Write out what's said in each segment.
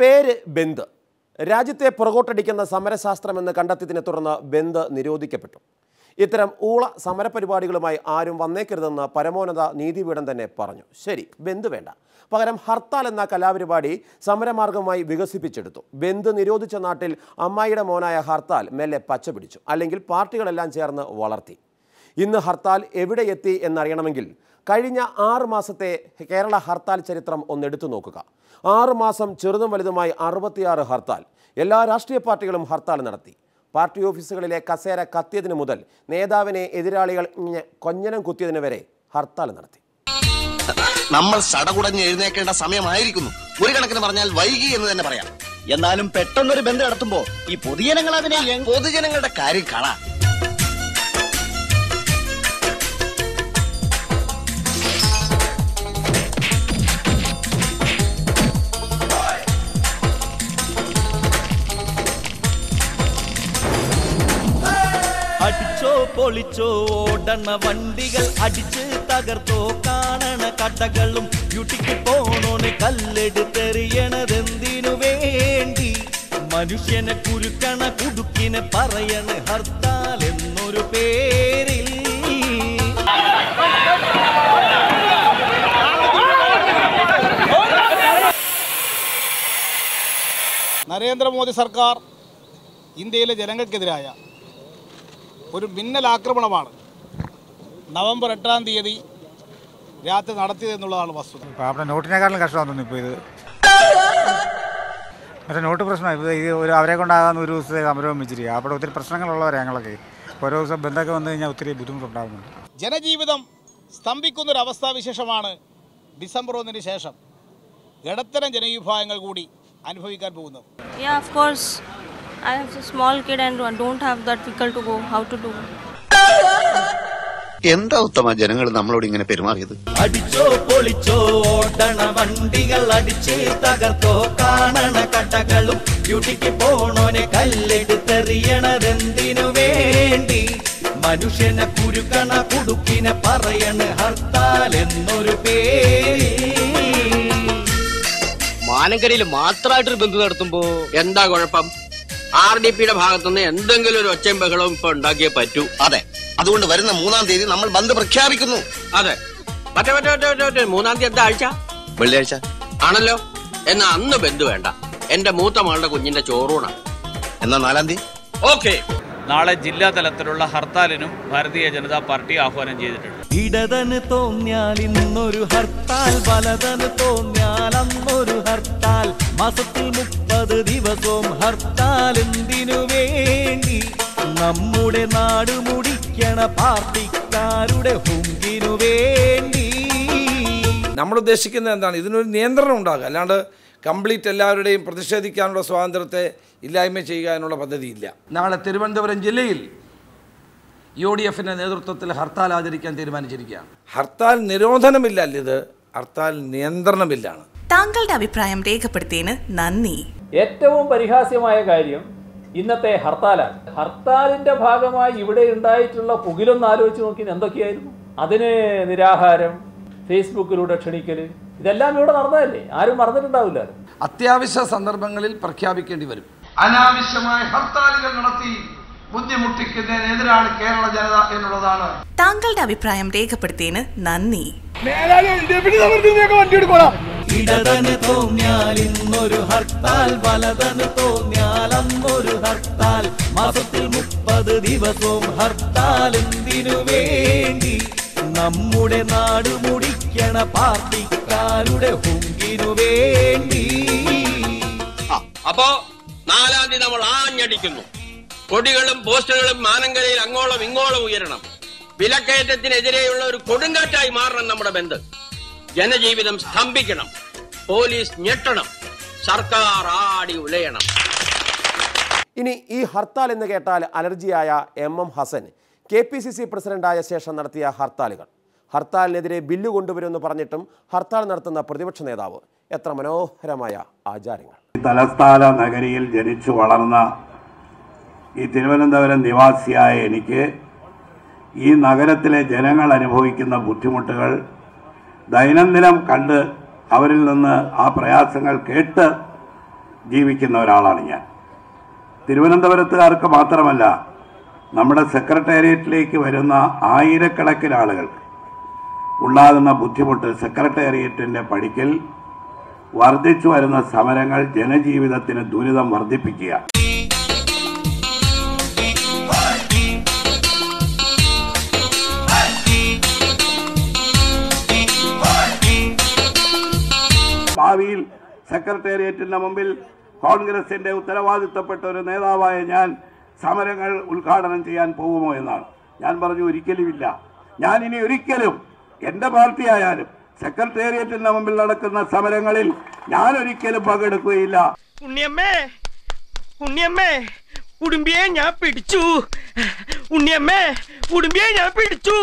പേര് ബന്ദ്. രാജ്യത്തെ പുറകോട്ടടിക്കുന്ന സമരശാസ്ത്രമെന്ന് കണ്ടെത്തിയതിനെ തുടർന്ന് ബന്ദ് നിരോധിക്കപ്പെട്ടു. ഇത്തരം ഊള സമരപരിപാടികളുമായി ആരും വന്നേക്കരുതെന്ന് പരമോന്നത നീതിപീഠം തന്നെ പറഞ്ഞു. ശരി ബന്ദ് വേണ്ട. പകരം ഹർത്താൽ എന്ന കലാപരിപാടി സമരമാർഗമായി വികസിപ്പിച്ചെടുത്തു. ബന്ദ് നിരോധിച്ച നാട്ടിൽ അമ്മായിയുടെ മോനായ ഹർത്താൽ മെല്ലെ പച്ച പിടിച്ചു. അല്ലെങ്കിൽ പാർട്ടികളെല്ലാം ചേർന്ന് വളർത്തി. ഇന്ന് ഹർത്താൽ എവിടെ എത്തി എന്നറിയണമെങ്കിൽ കഴിഞ്ഞ ആറ് മാസത്തെ കേരള ഹർത്താൽ ചരിത്രം ഒന്നെടുത്തു നോക്കുക. ആറ് മാസം ചെറുതും വലുതുമായി അറുപത്തിയാറ് ഹർത്താൽ. എല്ലാ രാഷ്ട്രീയ പാർട്ടികളും ഹർത്താൽ നടത്തി. പാർട്ടി ഓഫീസുകളിലെ കസേര കത്തിയതിനു മുതൽ നേതാവിനെ എതിരാളികൾ കൊഞ്ഞനം കുത്തിയതിന് വരെ ഹർത്താൽ നടത്തി. നമ്മൾ സടകുടഞ്ഞ് എഴുന്നേക്കേണ്ട സമയമായിരിക്കുന്നു. ഒരു കണക്കിന് പറഞ്ഞാൽ വൈകി എന്ന് തന്നെ പറയാം. എന്നാലും പെട്ടെന്നൊരു ബന്ധം നടത്തുമ്പോ ഈ പൊതുജനങ്ങൾ അതിനെ പൊതുജനങ്ങളുടെ കാര്യം കാണാം. അടിച്ചോ പൊളിച്ചോ ഓടണ വണ്ടികൾ അടിച്ച് തകർത്തോ കാണണ കടകളും ബ്യൂട്ടിക്ക് പോണോന് കല്ലെടുത്തെറിയണതെന്തിനു വേണ്ടി? മനുഷ്യനെ കുരുക്കണ കുടുക്കിനെ പറയണ ഹർത്താൽ എന്നൊരു പേരിൽ. നരേന്ദ്രമോദി സർക്കാർ ഇന്ത്യയിലെ ജനങ്ങൾക്കെതിരായ ഒരു മിന്നൽ ആക്രമണമാണ് നവംബർ എട്ടാം തീയതി രാത്രി നടത്തിയതെന്നുള്ളതാണ് വസ്തുത. അപ്പോൾ അവിടെ നോട്ടിനെക്കാളും കഷ്ടമാണെന്ന് ഇപ്പോൾ ഇത്. പക്ഷേ നോട്ട് പ്രശ്നം ഇത് ഇത് ഒരു അവരെ കൊണ്ടാകാൻ ഒരു ദിവസത്തെ സമരവും വെച്ചിരിക്കുക അവിടെ ഒത്തിരി പ്രശ്നങ്ങളുള്ളവരെ ഞങ്ങളൊക്കെ. ഓരോ ദിവസം ബന്ധമൊക്കെ വന്നു കഴിഞ്ഞാൽ ഒത്തിരി ബുദ്ധിമുട്ടുണ്ടാകുന്നുണ്ട് ജനജീവിതം സ്തംഭിക്കുന്നൊരവസ്ഥാവിശേഷമാണ് ഡിസംബർ ഒന്നിന് ശേഷം. ഇടത്തരം ജനവിഭാഗങ്ങൾ കൂടി അനുഭവിക്കാൻ പോകുന്നത്. Yeah, of course. I have a small kid and don't have that vehicle to go. How to do? എന്താ ഉത്തമ ജനങ്ങൾ നമ്മളോട് ഇങ്ങനെ പെരുമാറിയത് അടിച്ചോ പൊളിച്ചോ ഓടണ വണ്ടികൾ അടിച്ച് തകർത്തോ കാണണ കടകളും ഡ്യൂട്ടിക്ക് പോണോനെ കല്ലെടുത്തെറിയണതെന്തിനു വേണ്ടി മനുഷ്യനെ കുരുക്കണ കുടുക്കിനെ പറയണ് ഹർത്താൽ എന്നൊരു പേര് മാനങ്കരയിൽ മാത്രമായിട്ടൊരു ബന്ധു നടത്തുമ്പോ എന്താ കുഴപ്പം ആർ ഡി പിയുടെ ഭാഗത്തുനിന്ന് എന്തെങ്കിലും ഒരു ഒച്ചയും ബഹളവും ഇപ്പൊ ഉണ്ടാക്കിയേ പറ്റൂ. അതെ. അതുകൊണ്ട് വരുന്ന മൂന്നാം തീയതി നമ്മൾ ബന്ധ പ്രഖ്യാപിക്കുന്നു. അതെ. മറ്റേ മറ്റേ മറ്റേ മറ്റേ മറ്റേ മൂന്നാം തീയതി എന്താ ആഴ്ച? വെള്ളിയാഴ്ച. ആണല്ലോ. എന്നാ അന്ന് ബന്ധു വേണ്ട. എന്റെ മൂത്ത മകളുടെ കുഞ്ഞിന്റെ ചോറൂണ എന്നാ നാലാം തീയതി? ഓക്കെ. നാളെ ജില്ലാ തലത്തിലുള്ള ഹർത്താലിനും ഭാരതീയ ജനതാ പാർട്ടി ആഹ്വാനം ചെയ്തിട്ടുണ്ട്. ഇടതന് തോന്നിയാൽ ഇന്നൊരു ഹർത്താൽ വലതന് തോന്നിയാൽ അന്നൊരു ഹർത്താൽ. മാസത്തിൽ മുപ്പത് ദിവസവും ഹർത്താൽ നമ്മുടെ നാട് മുടിക്കണ പാർട്ടിക്കാരുടെ ഹുങ്കിനു വേണ്ടി? നമ്മൾ ഉദ്ദേശിക്കുന്നത് എന്താണ്? ഇതിനൊരു നിയന്ത്രണം ഉണ്ടാകുക. അല്ലാണ്ട് കംപ്ലീറ്റ് എല്ലാവരുടെയും പ്രതിഷേധിക്കാനുള്ള സ്വാതന്ത്ര്യത്തെ ഇല്ലായ്മ ചെയ്യുക എന്നുള്ള പദ്ധതിയില്ല. നാളെ തിരുവനന്തപുരം ജില്ലയിൽ യു ഡി എഫിന്റെ നേതൃത്വത്തിൽ ഹർത്താൽ ആചരിക്കാൻ തീരുമാനിച്ചിരിക്കുകയാണ്. ഹർത്താൽ നിരോധനമില്ല ഇത്. ഹർത്താൽ നിയന്ത്രണമില്ലാണ്. താങ്കളുടെ അഭിപ്രായം രേഖപ്പെടുത്തിയതിന് നന്ദി. ഏറ്റവും പരിഹാസ്യമായ കാര്യം ഇന്നത്തെ ഹർത്താലാണ് ഹർത്താലിന്റെ ഭാഗമായി ഇവിടെ ഉണ്ടായിട്ടുള്ള പുകിലൊന്ന് ആലോചിച്ച് നോക്കി എന്തൊക്കെയായിരുന്നു? അതിന് നിരാഹാരം ഫേസ്ബുക്കിലൂടെ ക്ഷണിക്കൽ ഇതെല്ലാം ഇവിടെ നടന്നതല്ലേ? ആരും മറന്നിട്ടുണ്ടാവില്ല അത്യാവശ്യ സന്ദർഭങ്ങളിൽ പ്രഖ്യാപിക്കേണ്ടി വരും. അനാവശ്യമായ ഹർത്താലുകൾ നടത്തി ബുദ്ധിമുട്ടിക്കുന്നതിനെതിരാണ് കേരള ജനത എന്നുള്ളതാണ്. താങ്കളുടെ അഭിപ്രായം രേഖപ്പെടുത്തിയതിന് നന്ദി. ഇടതന് തോന്നിയാൽ ഇന്നൊരു ഹർത്താൽ വലതന് തോന്നിയാൽ അന്നൊരു ഹർത്താൽ. മാസത്തിൽ മുപ്പത് ദിവസവും ഹർത്താൽ എന്തിനു വേണ്ടി? നമ്മുടെ നാട് മുടിക്കണ പാർട്ടിക്കാരുടെ ഹുങ്കിനു വേണ്ടി. അപ്പോ നാലാം തീയതി നമ്മൾ ആഞ്ഞടിക്കുന്നു. കൊടികളും പോസ്റ്ററുകളും മാനങ്കരയിൽ അങ്ങോളം ഇങ്ങോളം ഉയരണം. വിലക്കയറ്റത്തിനെതിരെയുള്ള ഒരു കൊടുങ്കാറ്റായി മാറണം നമ്മുടെ ബന്ധം. ജനജീവിതം സ്തംഭിക്കണം. പോലീസ് ഞെട്ടണം. സർക്കാർ ആടി ഉലയണം. ഇനി ഈ ഹർത്താൽ എന്ന് കേട്ടാൽ അലർജിയായ M M Hassan K P C C പ്രസിഡന്റായ ശേഷം നടത്തിയ ഹർത്താലുകൾ. ഹർത്താലിനെതിരെ ബില്ല് കൊണ്ടുവരുമെന്ന് പറഞ്ഞിട്ടും ഹർത്താൽ നടത്തുന്ന പ്രതിപക്ഷ നേതാവ്. എത്ര മനോഹരമായ ആചാരങ്ങൾ. തലസ്ഥാന നഗരിയിൽ ജനിച്ചു വളർന്ന ഈ തിരുവനന്തപുരം നിവാസിയായ എനിക്ക് ഈ നഗരത്തിലെ ജനങ്ങൾ അനുഭവിക്കുന്ന ബുദ്ധിമുട്ടുകൾ ദൈനംദിനം കണ്ട് അവരിൽ നിന്ന് ആ പ്രയാസങ്ങൾ കേട്ട് ജീവിക്കുന്ന ഒരാളാണ് ഞാൻ. തിരുവനന്തപുരത്തുകാർക്ക് മാത്രമല്ല നമ്മുടെ സെക്രട്ടേറിയറ്റിലേക്ക് വരുന്ന ആയിരക്കണക്കിന് ആളുകൾക്ക് ഉണ്ടാകുന്ന ബുദ്ധിമുട്ട് സെക്രട്ടേറിയറ്റിന്റെ പടിക്കൽ വർദ്ധിച്ചു വരുന്ന സമരങ്ങൾ ജനജീവിതത്തിന് ദുരിതം വർദ്ധിപ്പിക്കുക ഭാവിയിൽ സെക്രട്ടേറിയറ്റിന്റെ മുമ്പിൽ കോൺഗ്രസിന്റെ ഉത്തരവാദിത്തപ്പെട്ട ഒരു നേതാവായ ഞാൻ സമരങ്ങൾ ഉദ്ഘാടനം ചെയ്യാൻ പോകുമോ എന്നാണ്. ഞാൻ പറഞ്ഞു ഒരിക്കലുമില്ല. ഞാൻ ഇനി ഒരിക്കലും എന്റെ പാർട്ടി ആയാലും സെക്രട്ടേറിയറ്റിന്റെ മുമ്പിൽ നടക്കുന്ന സമരങ്ങളിൽ ഞാൻ ഒരിക്കലും പങ്കെടുക്കുകയില്ല. ഉണ്ണിയമ്മേ ഉണ്ണിയമ്മേ ഉടുമ്പിയെ ഞാൻ പിടിച്ചു. ഉണ്ണിയമ്മേ ഉടുമ്പിയെ ഞാൻ പിടിച്ചു.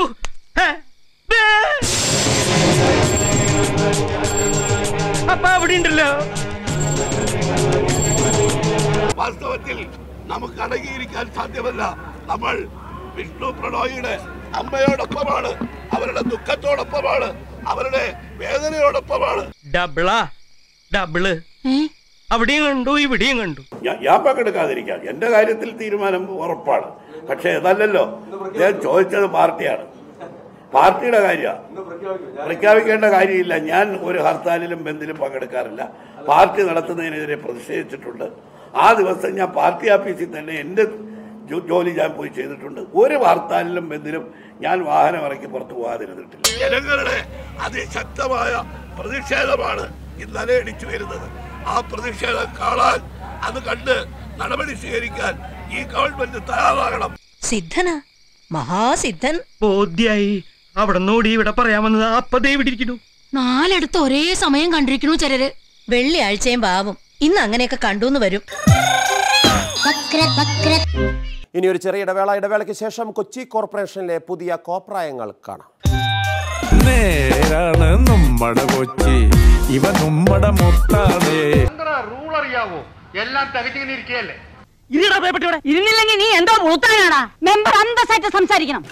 അപ്പൊ അവിടെ ഉണ്ടല്ലോ. വാസ്തവത്തിൽ നമുക്ക് അടങ്ങിയിരിക്കാൻ സാധ്യമല്ല. നമ്മൾ വിഷ്ണു പ്രണോയിയുടെ അമ്മയോടൊപ്പമാണ്. അവരുടെ ദുഃഖത്തോടൊപ്പമാണ്. അവരുടെ വേദനയോടൊപ്പമാണ്. ഡബിളാ ഡബിൾ. അവിടെയും കണ്ടു ഇവിടെയും കണ്ടു. ഞാൻ- പങ്കെടുക്കാതിരിക്കാം എന്റെ കാര്യത്തിൽ തീരുമാനം ഉറപ്പാണ്. പക്ഷേ അതല്ലല്ലോ ഞാൻ ചോദിച്ചത് പാർട്ടിയാണ്. പാർട്ടിയുടെ കാര്യമാണ് പ്രഖ്യാപിക്കേണ്ട കാര്യമില്ല. ഞാൻ ഒരു ഹർത്താലിലും ബന്ദിലും പങ്കെടുക്കാറില്ല. പാർട്ടി നടത്തുന്നതിനെതിരെ പ്രതിഷേധിച്ചിട്ടുണ്ട്. ആ ദിവസം ഞാൻ പാർട്ടി ഓഫീസിൽ തന്നെ എന്റെ ജോ- ജോലി ഞാൻ പോയി ചെയ്തിട്ടുണ്ട്. ഒരു ഹർത്താലിലും ബന്ദിലും ഞാൻ വാഹനം ഇറക്കി പുറത്തു പോകാതിരുന്നിട്ടില്ല. ജനങ്ങളുടെ അതിശക്തമായ പ്രതിഷേധമാണ് ഇന്നലെ അടിച്ചു വരുന്നത്. ആ പ്രതിഷേധം കാണാൻ അത് കണ്ട് നടപടി സ്വീകരിക്കാൻ ഈ ഗവൺമെന്റ് തയ്യാറാകണം. സിദ്ധന. മഹാസിദ്ധൻ. ബോധ്യായി. അവിടെ നോടി ഇവിടെ പറയാൻ വന്നത് ദേ ഇവിടെ ഇരിക്കുന്നു. നാലെടുത്ത് ഒരേ സമയം കണ്ടിരിക്കുന്നു ചിലര്. വെള്ളിയാഴ്ചയും പാവം. ഇന്ന് അങ്ങനെയൊക്കെ കണ്ടു വരും. ഇനി ഒരു ചെറിയ ഇടവേള. ഇടവേളയ്ക്ക് ശേഷം കൊച്ചി കോർപ്പറേഷനിലെ പുതിയ കോപ്രായങ്ങൾ കാണാം. നേരാണ് നമ്മടെ കൊച്ചി. ഇവ നമ്മുടെ മുത്താണ്. റൂൾ അറിയാവോ? എല്ലാം തികച്ചിങ്ങനെ ഇരിക്കുകയല്ലേ ഇരുന്നില്ലെങ്കിൽ നീ എന്തോ മൂത്താനാടാ. മെമ്പർ അന്തസ്സായിട്ട് സംസാരിക്കണം.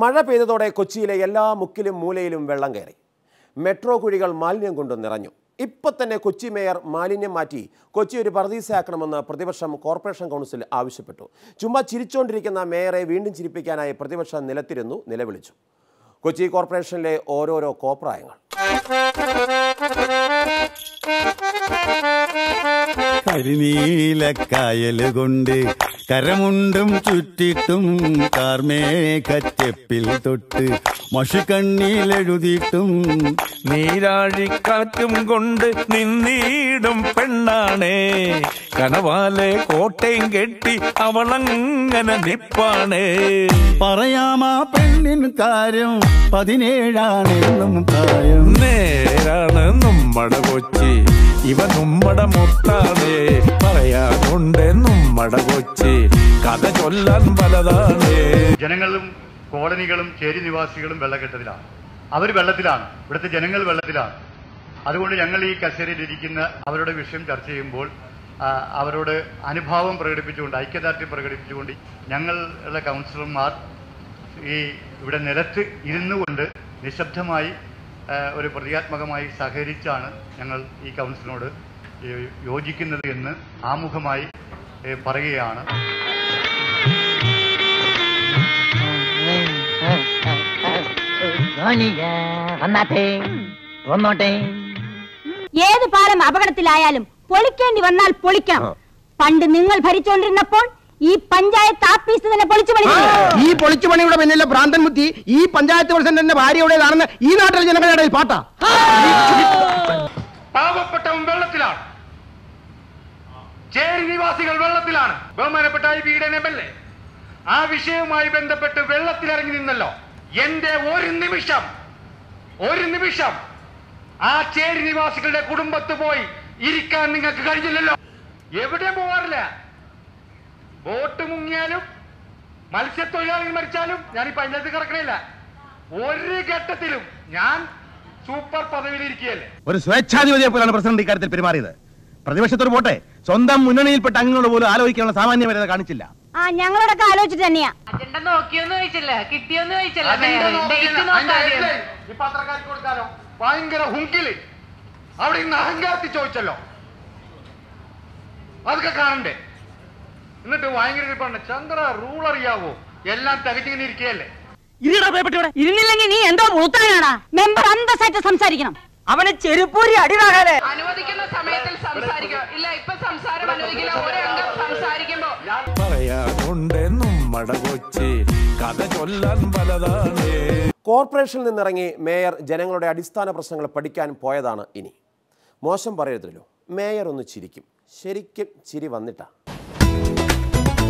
മഴ പെയ്തതോടെ കൊച്ചിയിലെ എല്ലാ മുക്കിലും മൂലയിലും വെള്ളം കയറി. മെട്രോ കുഴികൾ മാലിന്യം കൊണ്ട് നിറഞ്ഞു. ഇപ്പൊ തന്നെ കൊച്ചി മേയർ മാലിന്യം മാറ്റി കൊച്ചി ഒരു പറദീസയാക്കണമെന്ന് പ്രതിപക്ഷം കോർപ്പറേഷൻ കൗൺസിൽ ആവശ്യപ്പെട്ടു. ചുമ്മാ ചിരിച്ചുകൊണ്ടിരിക്കുന്ന മേയറെ വീണ്ടും ചിരിപ്പിക്കാനായി പ്രതിപക്ഷം നിലത്തിരുന്നു നിലവിളിച്ചു. കൊച്ചി കോർപ്പറേഷനിലെ ഓരോരോ കോപ്രായങ്ങൾ. കരിനീലക്കായൽ കൊണ്ട് കരമുണ്ടും ചുറ്റിട്ടും കാർമേഘച്ചെപ്പിൽ തൊട്ട് മഷിക്കണ്ണിലെഴുതിയിട്ടും നീരാഴിക്കാറ്റും കൊണ്ട് നിന്നീടും പെണ്ണാണേ. കനവാലെ കോട്ടയും കെട്ടി അവളങ്ങനെ നിപ്പാണേ. പറയാമാ പെണ്ണിൻ കാര്യം പതിനേഴാണെന്നും പ്രായം. നേരാണ് മട കൊച്ചി. ഇവ നമ്മടെ മുത്താണ് പറയാനുണ്ട് നമ്മടെ കൊച്ചി. കഥ ചൊല്ലാൻ പലതാണ് ജനങ്ങളും കോളനികളും ചേരി നിവാസികളും വെള്ളക്കെട്ടതിലാണ്. അവർ വെള്ളത്തിലാണ്. ഇവിടുത്തെ ജനങ്ങൾ വെള്ളത്തിലാണ്. അതുകൊണ്ട് ഞങ്ങൾ ഈ കസേരയിലിരിക്കുന്ന അവരുടെ വിഷയം ചർച്ച ചെയ്യുമ്പോൾ അവരോട് അനുഭാവം പ്രകടിപ്പിച്ചുകൊണ്ട് ഐക്യദാർഢ്യം പ്രകടിപ്പിച്ചുകൊണ്ട് ഞങ്ങളുടെ കൗൺസിലർമാർ ഈ ഇവിടെ നിലത്ത് ഇരുന്നുകൊണ്ട് നിശബ്ദമായി ഒരു പ്രതീകാത്മകമായി സഹകരിച്ചാണ് ഞങ്ങൾ ഈ കൗൺസിലിനോട് യോജിക്കുന്നത് എന്ന് ആമുഖമായി പറയുകയാണ്. ഏത് പാലം അപകടത്തിലായാലും പൊളിക്കേണ്ടി വന്നാൽ പൊളിക്കാം. പണ്ട് നിങ്ങൾ ഭരിച്ചുകൊണ്ടിരുന്നപ്പോൾ ഈ പഞ്ചായത്ത് ആപ്പീസ് തന്നെ പൊളിച്ചു പണി ഈ പൊളിച്ചു പണിയുടെ പിന്നിലെ ഭ്രാന്തൻ ബുദ്ധി ഈ പഞ്ചായത്ത് പ്രസിഡന്റിന്റെ ഭാര്യയുടേതാണെന്ന് ഈ നാട്ടിലെ ജനങ്ങളുടെ ഇടയിൽ പാട്ടാ. പാവപ്പെട്ടവൻ വെള്ളത്തിലാണ്. ചേരി നിവാസികൾ വെള്ളത്തിലാണ്. ബഹുമാനപ്പെട്ട ഈ വീടൻ എം എൽ എ ആ വിഷയവുമായി ബന്ധപ്പെട്ട് വെള്ളത്തിലിറങ്ങി നിന്നല്ലോ. എന്റെ ഒരു നിമിഷം ഒരു നിമിഷം ആ ചേരി നിവാസികളുടെ കുടുംബത്ത് പോയി ഇരിക്കാൻ നിങ്ങൾക്ക് കഴിഞ്ഞില്ലല്ലോ. എവിടെ പോകാറില്ല ബോട്ട് മുങ്ങിയാലും മത്സ്യത്തൊഴിലാളികൾ മരിച്ചാലും ഞാൻ ഈ പഞ്ചായത്ത് കിടക്കണില്ല. ഒരു ഘട്ടത്തിലും ഞാൻ സൂപ്പർ പദവിയിലിരിക്കുകയല്ലേ? ഒരു സ്വേച്ഛാധിപതിയെ പോലാണ് പ്രസിഡന്റ് ഇക്കാര്യത്തിൽ പെരുമാറിയത്. പ്രതിപക്ഷത്തോട് പോട്ടെ സ്വന്തം മുന്നണിയിൽപ്പെട്ട അംഗങ്ങളോട് പോലും ആലോചിക്കാനുള്ള സാമാന്യ മര്യാദ കാണിച്ചില്ല. ആ ഞങ്ങളോടൊക്കെ ആലോചിച്ചിട്ട് തന്നെയാ. അജണ്ട നോക്കിയൊന്നും ചോദിച്ചില്ല കിട്ടിയൊന്നും ചോദിച്ചില്ല. പത്രക്കാർക്ക് കൊടുക്കാലോ ഭയങ്കര ഹുങ്കിൽ. അവിടെ ഇന്ന് അഹങ്കാരത്തിൽ ചോദിച്ചല്ലോ. അതൊക്കെ കാണണ്ടേ? എന്നിട്ട് ഭയങ്കര ചന്ദ്ര റൂൾ അറിയാവോ? എല്ലാം തികച്ചിങ്ങനെ ഇരിക്കുകയല്ലേ? ഇരുന്നില്ലെങ്കിൽ നീ എന്തോ മെമ്പർ അന്തസ്സായിട്ട് സംസാരിക്കണം. അവനെ ചെരുപ്പൂരി അടിവാകാതെ അനുവദിക്കുന്ന സമയത്തിൽ സംസാരിക്കുക. ഇല്ല ഇപ്പൊ സംസാരം അനുവദിക്കില്ല. ഒരു അംഗം സംസാരിക്കുമ്പോ. പറയാനുണ്ട് നമ്മടെ കൊച്ചി. കഥ ചൊല്ലാൻ പലതാണ്. കോർപ്പറേഷനിൽ നിന്നിറങ്ങി മേയർ ജനങ്ങളുടെ അടിസ്ഥാന പ്രശ്നങ്ങൾ പഠിക്കാൻ പോയതാണ് ഇനി. മോശം പറയരുതല്ലോ. മേയർ ഒന്ന് ചിരിക്കും. ശരിക്കും ചിരി വന്നിട്ടാ.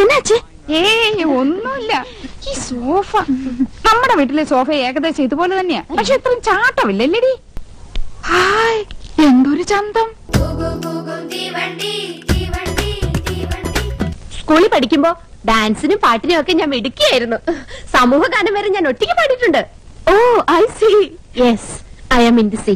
എന്നാച്ചേ? ഏയ് ഒന്നുമില്ല. ഈ സോഫ. നമ്മുടെ വീട്ടിലെ സോഫ ഏകദേശം ഇതുപോലെ തന്നെയാ. പക്ഷെ ഇത്രയും ചാട്ടമില്ലല്ലേടി? ഹായ് എന്തൊരു ചന്തം. സ്കൂളിൽ പഠിക്കുമ്പോ ഡാൻസിനും പാട്ടിനും ഒക്കെ ഞാൻ മിടുക്കിയായിരുന്നു. സമൂഹ ഗാനം വരെ ഞാൻ ഒറ്റയ്ക്ക് പാടിയിട്ടുണ്ട്. ഓ I see. Yes I am in the sea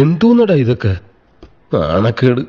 എന്തോന്നടാ ഇതൊക്കെ? നാണക്കേട്.